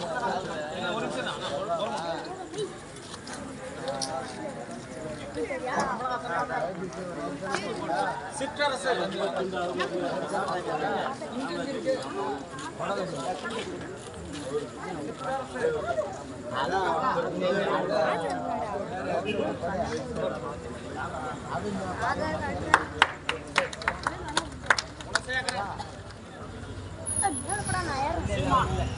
நாலு புள்ளி வச்சு செகண்ட் ஒரு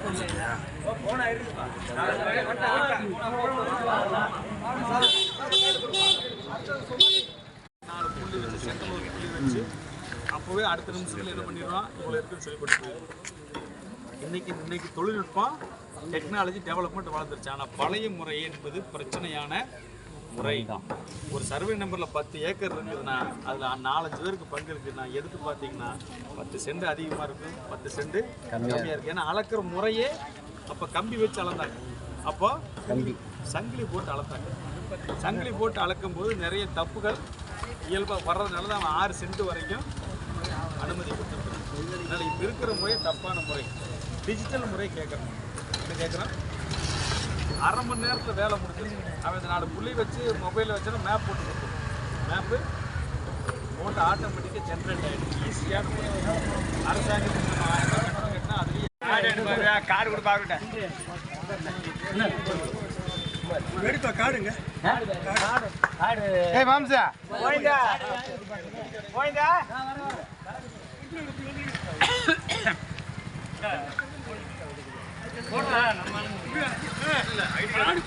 அப்போவே அடுத்த நிமிஷத்தில் என்ன பண்ணிடுவோம் இவ்வளோ இருக்குன்னு சொல்லி கொடுத்து இன்னைக்கு இன்னைக்கு தொழில்நுட்பம் டெக்னாலஜி டெவலப்மெண்ட் வளர்ந்துருச்சு. ஆனால் பழைய முறை என்பது பிரச்சனையான முறை ஒரு சர்வே நம்பரில் பத்து ஏக்கர் இருக்குதுன்னா அதில் நாலஞ்சு பேருக்கு பங்கு இருக்குதுன்னா எடுத்து பார்த்தீங்கன்னா பத்து சென்ட் அதிகமாக இருக்கும் பத்து சென்ட் கம்மியாக இருக்குது ஏன்னா அளக்கிற முறையே அப்போ கம்பி வச்சு அளந்தாங்க. அப்போ கம்பி. சங்கிலி போட்டு அளந்தாங்க. சங்கிலி போட்டு அளக்கும் போது நிறைய தப்புகள் இயல்பாக வர்றதுனால தான் அவன் ஆறு சென்ட் வரைக்கும் அனுமதி கொடுத்துருக்கான். அதனால் இப்போ இருக்கிற முறை தப்பான முறை. டிஜிட்டல் முறை கேட்குறோம் என்ன கேட்குறான் அரை மணி நேரத்தில் வேலை முடிஞ்சிருச்சு அவன் இந்த நாலு புள்ளி வச்சு மொபைலில் வச்சுன்னா மேப் போட்டு கொடுத்துருவோம் மேப்பு போட்டு ஆட்டோமேட்டிக்காக ஜென்ரேட் ஆகிடும் ஈஸியான முறை அரசாங்கத்துக்கு நம்ம ஆயிரம் ரூபாய் கட்டணம் கட்டினா அதுலேயே கார்டு கொடுப்பாங்க ஏய் மாம்சா. ID card